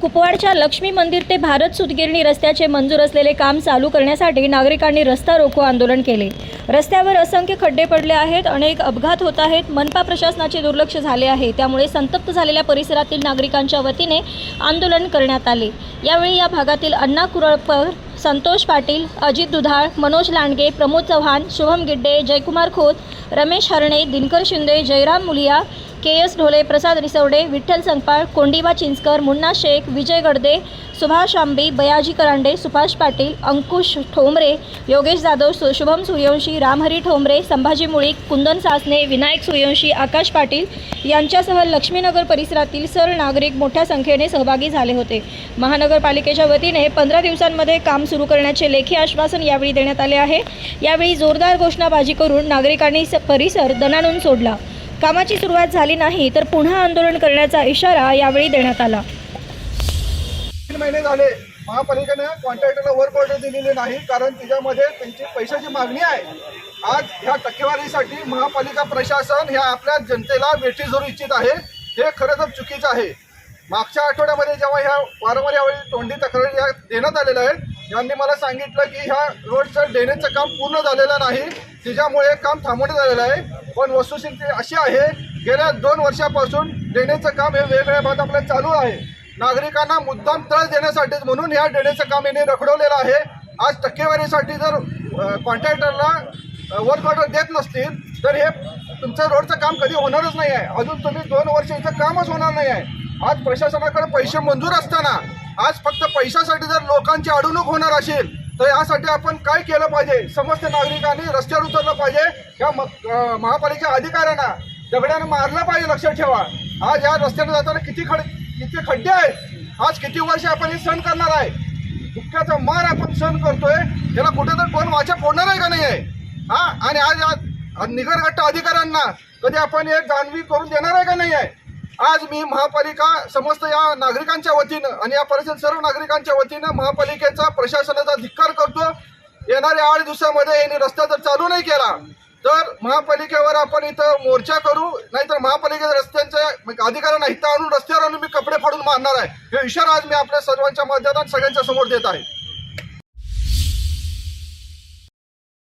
कुपवाडच्या लक्ष्मी मंदिर ते भारत सुतगिरणी रस्त्याचे मंजूर असलेले काम चालू करण्यासाठी नागरिकांनी रस्ता रोको आंदोलन केले. रस्त्यावर असंख्य खड्डे पडले आहेत अनेक अपघात होत आहेत मनपा प्रशासनाचे दुर्लक्ष झाले आहे त्यामुळे संतप्त झालेल्या परिसरातील नागरिकांच्या वतीने आंदोलन करण्यात आले. यावेळी या भागातील अण्णा कुरळकर संतोष पाटील अजित दुधाळ मनोज लांडगे प्रमोद चव्हाण शुभम गिड्डे जयकुमार खोत रमेश हरणे दिनकर शिंदे जयराम मुलिया के एस ढोले प्रसाद रिसवडे विठ्ठल संगपाळ कोंडिबा चिंचकर मुन्ना शेख विजय गडदे सुभाष आंबी बयाजी करांडे सुभाष पाटील अंकुश ठोंबरे योगेश जाधव सु शुभम सूर्यवंशी रामहरी ठोंबरे संभाजी मुळीक कुंदन सासने विनायक सूर्यवंशी आकाश पाटील यांच्यासह लक्ष्मीनगर परिसरातील सर्व नागरिक मोठ्या संख्येने सहभागी झाले होते. महानगरपालिकेच्या वतीने पंधरा दिवसांमध्ये काम सुरू करण्याचे लेखी आश्वासन यावेळी देण्यात आले आहे. यावेळी जोरदार घोषणाबाजी करून नागरिकांनी स- परिसर दणानून सोडला. कामाची सुरुवात झाली नाही तर पुन्हा आंदोलन करण्याचा इशारा यावेळी देण्यात आला. तीन महिने झाले. महापालिकेने कॉन्ट्रॅक्टरला वर्क ऑर्डर दिलेली नाही कारण तिच्यामध्ये त्यांची पैशाची मागणी आहे. आज ह्या टक्केवारीसाठी महापालिका प्रशासन ह्या आपल्या जनतेला वेठी धरू इच्छित आहे. हे खरं तर चुकीचं आहे. मागच्या आठवड्यामध्ये जेव्हा ह्या वारंवार यावेळी तोंडी तक्रारी या देण्यात आलेल्या आहेत यांनी मला सांगितलं की ह्या रोडचं ड्रेनेजचं काम पूर्ण झालेलं नाही. तिच्यामुळे काम थांबवण्यात आलेलं आहे. पण वस्तुस्थिती अशी आहे गेल्या दोन वर्षापासून ड्रेनेजचं काम हे वेगवेगळ्या भागात आपलं चालू आहे. नागरिकांना मुद्दाम तळ देण्यासाठीच म्हणून ह्या ड्रेनेजचं काम याने रखडवलेलं आहे. आज टक्केवारीसाठी जर कॉन्ट्रॅक्टरला वर्क ऑर्डर देत नसतील तर हे तुमचं रोडचं काम कधी होणारच नाही आहे. अजून तुम्ही दोन वर्ष इथं कामच होणार नाही आहे. आज प्रशासनाकडे पैसे मंजूर असताना आज फक्त पैशासाठी जर लोकांची अडवणूक होणार असेल तर यासाठी आपण काय केलं पाहिजे? समस्त नागरिकांनी रस्त्यावर उतरलं पाहिजे. या म- अधिकाऱ्यांना दगड्यानं मारलं पाहिजे लक्षात ठेवा. आज या रस्त्याने जाताना किती खड किती खड्डे आहेत? आज किती वर्ष आपण हे सण करणार आहे? दुःखाचा मार आपण सण करतोय. त्याला कुठेतरी कोण वाचा फोडणार आहे का नाही आहे हा? आणि आज या निगरगट्ट अधिकाऱ्यांना कधी आपण हे जाणवी करून देणार आहे का नाही आहे आज मी महापालिका समस्त या नागरिकांच्या वतीनं आणि या परिसर सर्व नागरिकांच्या वतीनं महापालिकेचा प्रशासनाचा धिक्कार करतो. येणाऱ्या आठ दिवसामध्ये यांनी रस्ता जर चालू नाही केला तर महापालिकेवर आपण इथं मोर्चा करू. नाहीतर महापालिकेच्या रस्त्यांच्या अधिकाऱ्यांना इथं आणून रस्त्यावर आणून मी कपडे फाडून मारणार आहे. हे इशारा आज मी आपल्या सर्वांच्या माध्यमात सगळ्यांच्या समोर देत आहे.